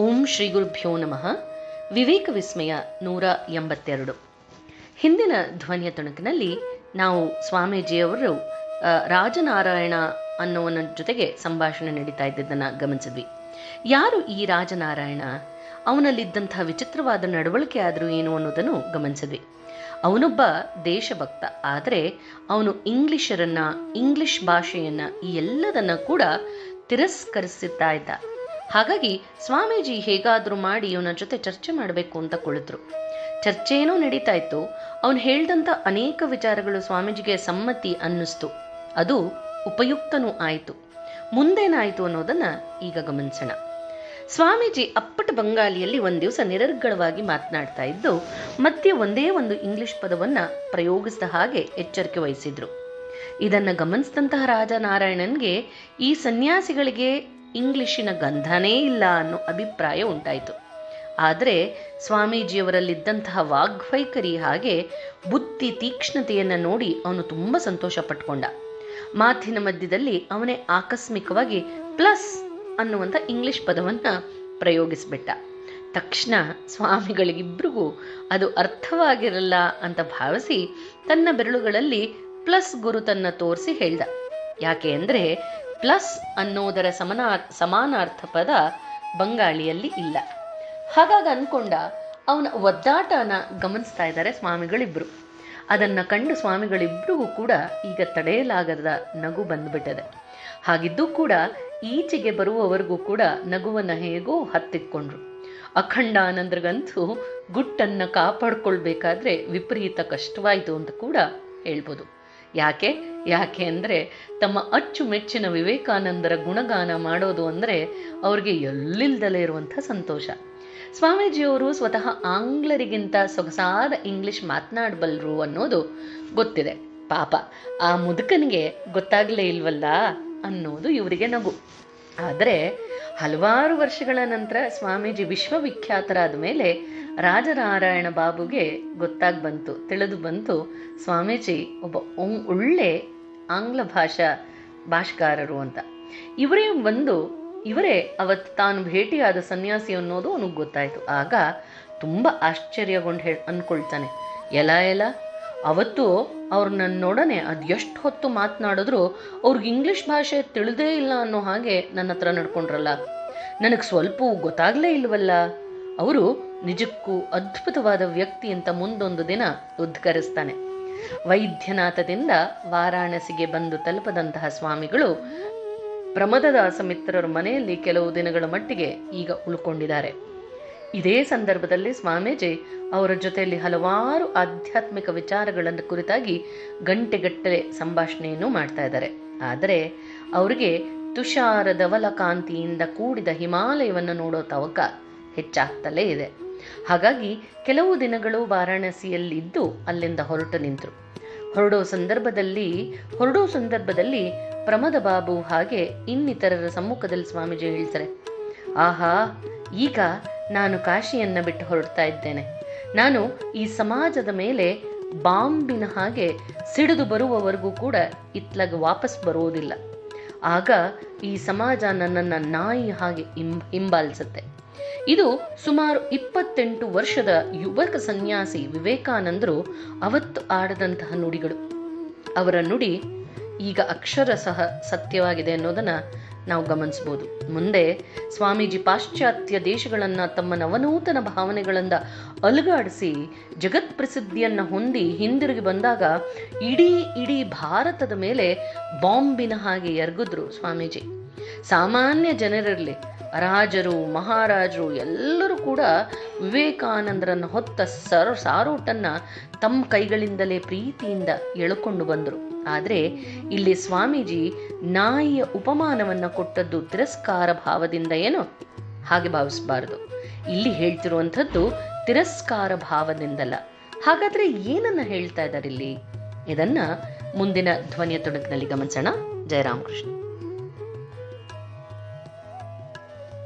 ಓಂ ಶ್ರೀ ಗುರುಭ್ಯೋ ನಮಃ. ವಿವೇಕ ವಿಸ್ಮಯ ನೂರ ಎಂಬತ್ತೆರಡು. ಹಿಂದಿನ ಧ್ವನಿಯ ತುಣುಕಿನಲ್ಲಿ ನಾವು ಸ್ವಾಮೀಜಿಯವರು ರಾಜನಾರಾಯಣ ಅನ್ನೋವನ ಜೊತೆಗೆ ಸಂಭಾಷಣೆ ನಡೀತಾ ಇದ್ದದನ್ನು ಗಮನಿಸಿದ್ವಿ. ಯಾರು ಈ ರಾಜನಾರಾಯಣ? ಅವನಲ್ಲಿದ್ದಂತಹ ವಿಚಿತ್ರವಾದ ನಡವಳಿಕೆ ಆದರೂ ಏನು ಅನ್ನೋದನ್ನು ಗಮನಿಸಿದ್ವಿ. ಅವನೊಬ್ಬ ದೇಶಭಕ್ತ, ಆದರೆ ಅವನು ಇಂಗ್ಲಿಷರನ್ನ, ಇಂಗ್ಲಿಷ್ ಭಾಷೆಯನ್ನ ಈ ಎಲ್ಲದನ್ನ ಕೂಡ ತಿರಸ್ಕರಿಸುತ್ತಾ ಇದ್ದ. ಹಾಗಾಗಿ ಸ್ವಾಮೀಜಿ ಹೇಗಾದರೂ ಮಾಡಿ ಇವನ ಜೊತೆ ಚರ್ಚೆ ಮಾಡಬೇಕು ಅಂತ ಕುಳಿತರು. ಚರ್ಚೆ ನಡೀತಾ ಇತ್ತು ಅವನು ಹೇಳ್ದಂಥ ಅನೇಕ ವಿಚಾರಗಳು ಸ್ವಾಮೀಜಿಗೆ ಸಮ್ಮತಿ ಅನ್ನಿಸ್ತು. ಅದು ಉಪಯುಕ್ತನೂ ಆಯಿತು. ಮುಂದೇನಾಯಿತು ಅನ್ನೋದನ್ನ ಈಗ ಗಮನಿಸೋಣ. ಸ್ವಾಮೀಜಿ ಅಪ್ಪಟ ಬಂಗಾಲಿಯಲ್ಲಿ ಒಂದು ದಿವಸ ನಿರರ್ಗಳವಾಗಿ ಮಾತನಾಡ್ತಾ ಇದ್ದು, ಮತ್ತೆ ಒಂದೇ ಒಂದು ಇಂಗ್ಲಿಷ್ ಪದವನ್ನ ಪ್ರಯೋಗಿಸಿದ ಹಾಗೆ ಎಚ್ಚರಿಕೆ ವಹಿಸಿದ್ರು. ಇದನ್ನ ಗಮನಿಸಿದಂತಹ ರಾಜನಾರಾಯಣನ್ಗೆ ಈ ಸನ್ಯಾಸಿಗಳಿಗೆ ಇಂಗ್ಲಿಶಿನ ಗಂಧನೇ ಇಲ್ಲ ಅನ್ನೋ ಅಭಿಪ್ರಾಯ ಉಂಟಾಯಿತು. ಆದರೆ ಸ್ವಾಮೀಜಿಯವರಲ್ಲಿದ್ದಂತಹ ವಾಗ್ವೈಖರಿ ಹಾಗೆ ಬುದ್ಧಿ ತೀಕ್ಷ್ಣತೆಯನ್ನು ನೋಡಿ ಅವನು ತುಂಬ ಸಂತೋಷ ಪಟ್ಕೊಂಡ ಮಾತಿನ ಮಧ್ಯದಲ್ಲಿ ಅವನೇ ಆಕಸ್ಮಿಕವಾಗಿ ಪ್ಲಸ್ ಅನ್ನುವಂಥ ಇಂಗ್ಲಿಷ್ ಪದವನ್ನು ಪ್ರಯೋಗಿಸ್ಬಿಟ್ಟ. ತಕ್ಷಣ ಸ್ವಾಮಿಗಳಿಗಿಬ್ರಿಗೂ ಅದು ಅರ್ಥವಾಗಿರಲ್ಲ ಅಂತ ಭಾವಿಸಿ ತನ್ನ ಬೆರಳುಗಳಲ್ಲಿ ಪ್ಲಸ್ ಗುರುತನ್ನು ತೋರಿಸಿ ಹೇಳ್ದ. ಯಾಕೆ ಅಂದರೆ ಪ್ಲಸ್ ಅನ್ನೋದರ ಸಮನಾ, ಸಮಾನಾರ್ಥ ಪದ ಬಂಗಾಳಿಯಲ್ಲಿ ಇಲ್ಲ. ಹಾಗಾಗಿ ಅನ್ಕೊಂಡ ಅವನ ಒದ್ದಾಟನ ಗಮನಿಸ್ತಾ ಇದ್ದಾರೆ ಸ್ವಾಮಿಗಳಿಬ್ರು. ಅದನ್ನ ಕಂಡು ಸ್ವಾಮಿಗಳಿಬ್ರಿಗೂ ಕೂಡ ಈಗ ತಡೆಯಲಾಗದ ನಗು ಬಂದ್ಬಿಟ್ಟಿದೆ. ಹಾಗಿದ್ದೂ ಕೂಡ ಈಚೆಗೆ ಬರುವವರೆಗೂ ಕೂಡ ನಗುವನ್ನ ಹೇಗೋ ಹತ್ತಿಕ್ಕೊಂಡ್ರು. ಅಖಂಡಾನಂದ್ರಿಗಂತೂ ಗುಟ್ಟನ್ನ ಕಾಪಾಡ್ಕೊಳ್ಬೇಕಾದ್ರೆ ವಿಪರೀತ ಕಷ್ಟವಾಯಿತು ಅಂತ ಕೂಡ ಹೇಳ್ಬೋದು. ಯಾಕೆ? ಯಾಕೆ ಅಂದರೆ ತಮ್ಮ ಅಚ್ಚುಮೆಚ್ಚಿನ ವಿವೇಕಾನಂದರ ಗುಣಗಾನ ಮಾಡೋದು ಅಂದರೆ ಅವ್ರಿಗೆ ಎಲ್ಲಿಲ್ದಲೇ ಇರುವಂಥ ಸಂತೋಷ. ಸ್ವಾಮೀಜಿಯವರು ಸ್ವತಃ ಆಂಗ್ಲರಿಗಿಂತ ಸೊಗಸಾದ ಇಂಗ್ಲಿಷ್ ಮಾತನಾಡಬಲ್ಲರು ಅನ್ನೋದು ಗೊತ್ತಿದೆ. ಪಾಪ, ಆ ಮುದುಕನಿಗೆ ಗೊತ್ತಾಗಲೇ ಇಲ್ವಲ್ಲ ಅನ್ನೋದು ಇವರಿಗೆ ನಗು. ಆದರೆ ಹಲವಾರು ವರ್ಷಗಳ ನಂತರ ಸ್ವಾಮೀಜಿ ವಿಶ್ವವಿಖ್ಯಾತರಾದ ಮೇಲೆ ರಾಜನಾರಾಯಣ ಬಾಬುಗೆ ಗೊತ್ತಾಗಿ ಬಂತು, ತಿಳಿದು ಬಂತು, ಸ್ವಾಮೀಜಿ ಒಬ್ಬ ಒಳ್ಳೆ ಆಂಗ್ಲ ಭಾಷಾ ಭಾಷ್ಕಾರರು ಅಂತ. ಇವರೇ ಬಂದು ಇವರೇ ಅವತ್ತು ತಾನು ಭೇಟಿಯಾದ ಸನ್ಯಾಸಿ ಅನ್ನೋದು ಅವನಿಗೆ ಗೊತ್ತಾಯಿತು. ಆಗ ತುಂಬ ಆಶ್ಚರ್ಯಗೊಂಡು ಹೇಳಿ ಅಂದ್ಕೊಳ್ತಾನೆ, ಎಲ ಎಲ ಅವತ್ತು ಅವ್ರು ನನ್ನೊಡನೆ ಅದು ಎಷ್ಟು ಹೊತ್ತು ಮಾತನಾಡಿದ್ರು, ಅವ್ರಿಗೆ ಇಂಗ್ಲೀಷ್ ಭಾಷೆ ತಿಳಿದೇ ಇಲ್ಲ ಅನ್ನೋ ಹಾಗೆ ನನ್ನ ಹತ್ರ ನಡ್ಕೊಂಡ್ರಲ್ಲ. ನನಗೆ ಸ್ವಲ್ಪ ಗೊತ್ತಾಗಲೇ ಇಲ್ವಲ್ಲ? ಅವರು ನಿಜಕ್ಕೂ ಅದ್ಭುತವಾದ ವ್ಯಕ್ತಿ ಅಂತ ಮುಂದೊಂದು ದಿನ ಉದ್ಘರಿಸ್ತಾನೆ ವೈದ್ಯನಾಥದಿಂದ ವಾರಾಣಸಿಗೆ ಬಂದು ತಲುಪದಂತಹ ಸ್ವಾಮಿಗಳು ಪ್ರಮದದಾಸ ಮಿತ್ರರ ಮನೆಯಲ್ಲಿ ಕೆಲವು ದಿನಗಳ ಮಟ್ಟಿಗೆ ಈಗ ಉಳ್ಕೊಂಡಿದ್ದಾರೆ. ಇದೇ ಸಂದರ್ಭದಲ್ಲಿ ಸ್ವಾಮೀಜಿ ಅವರ ಜೊತೆಯಲ್ಲಿ ಹಲವಾರು ಆಧ್ಯಾತ್ಮಿಕ ವಿಚಾರಗಳನ್ನು ಕುರಿತಾಗಿ ಗಂಟೆಗಟ್ಟಲೆ ಸಂಭಾಷಣೆಯನ್ನು ಮಾಡ್ತಾ ಇದ್ದಾರೆ. ಆದರೆ ಅವರಿಗೆ ತುಷಾರ ಧವಲ ಕಾಂತಿಯಿಂದ ಕೂಡಿದ ಹಿಮಾಲಯವನ್ನು ನೋಡೋ ತವಕ ಹೆಚ್ಚಾಗ್ತಲೇ ಇದೆ. ಹಾಗಾಗಿ ಕೆಲವು ದಿನಗಳು ವಾರಾಣಸಿಯಲ್ಲಿದ್ದು ಅಲ್ಲಿಂದ ಹೊರಟು ನಿಂತರು. ಹೊರಡೋ ಸಂದರ್ಭದಲ್ಲಿ ಹೊರಡೋ ಸಂದರ್ಭದಲ್ಲಿ ಪ್ರಮದ ಬಾಬು ಹಾಗೆ ಇನ್ನಿತರರ ಸಮ್ಮುಖದಲ್ಲಿ ಸ್ವಾಮೀಜಿ ಹೇಳ್ತಾರೆ, ಆಹಾ, ಈಗ ನಾನು ಕಾಶಿಯನ್ನ ಬಿಟ್ಟು ಹೊರಡ್ತಾ ಇದ್ದೇನೆ. ನಾನು ಈ ಸಮಾಜದ ಮೇಲೆ ಬಾಂಬಿನ ಹಾಗೆ ಸಿಡಿದು ಬರುವವರೆಗೂ ಕೂಡ ಇತ್ಲಾಗ ವಾಪಸ್ ಬರೋದಿಲ್ಲ ಆಗ ಈ ಸಮಾಜ ನನ್ನನ್ನು ನಾಯಿ ಹಾಗೆ ಹಿಂ ಹಿಂಬಾಲಿಸುತ್ತೆ. ಇದು ಸುಮಾರು ಇಪ್ಪತ್ತೆಂಟು ವರ್ಷದ ಯುವಕ ಸನ್ಯಾಸಿ ವಿವೇಕಾನಂದರು ಅವತ್ತು ಆಡದಂತಹ ನುಡಿಗಳು. ಅವರ ನುಡಿ ಈಗ ಅಕ್ಷರ ಸಹ ಸತ್ಯವಾಗಿದೆ ಅನ್ನೋದನ್ನ ನಾವು ಗಮನಿಸ್ಬೋದು ಮುಂದೆ ಸ್ವಾಮೀಜಿ ಪಾಶ್ಚಾತ್ಯ ದೇಶಗಳನ್ನ ತಮ್ಮ ನವನೂತನ ಭಾವನೆಗಳಿಂದ ಅಲುಗಾಡಿಸಿ ಜಗತ್ ಪ್ರಸಿದ್ಧಿಯನ್ನ ಹೊಂದಿ ಹಿಂದಿರುಗಿ ಬಂದಾಗ ಇಡೀ ಇಡೀ ಭಾರತದ ಮೇಲೆ ಬಾಂಬಿನ ಹಾಗೆ ಎರಗಿದ್ರು ಸ್ವಾಮೀಜಿ. ಸಾಮಾನ್ಯ ಜನರಿರಲಿ ರಾಜರು, ಮಹಾರಾಜರು ಎಲ್ಲರೂ ಕೂಡ ವಿವೇಕಾನಂದರನ್ನು ಹೊತ್ತ ಸರ್ ಸಾರೋಟನ್ನು ತಮ್ಮ ಕೈಗಳಿಂದಲೇ ಪ್ರೀತಿಯಿಂದ ಎಳ್ಕೊಂಡು ಬಂದರು. ಆದರೆ ಇಲ್ಲಿ ಸ್ವಾಮೀಜಿ ನಾಯಿಯ ಉಪಮಾನವನ್ನು ಕೊಟ್ಟದ್ದು ತಿರಸ್ಕಾರ ಭಾವದಿಂದ ಏನು? ಹಾಗೆ ಭಾವಿಸಬಾರದು. ಇಲ್ಲಿ ಹೇಳ್ತಿರುವಂಥದ್ದು ತಿರಸ್ಕಾರ ಭಾವದಿಂದಲ್ಲ. ಹಾಗಾದ್ರೆ ಏನನ್ನ ಹೇಳ್ತಾ ಇದ್ದಾರೆ ಇಲ್ಲಿ? ಇದನ್ನ ಮುಂದಿನ ಧ್ವನಿಯ ತೊಡಕಿನಲ್ಲಿ ಗಮನಿಸೋಣ. ಜಯರಾಮಕೃಷ್ಣ.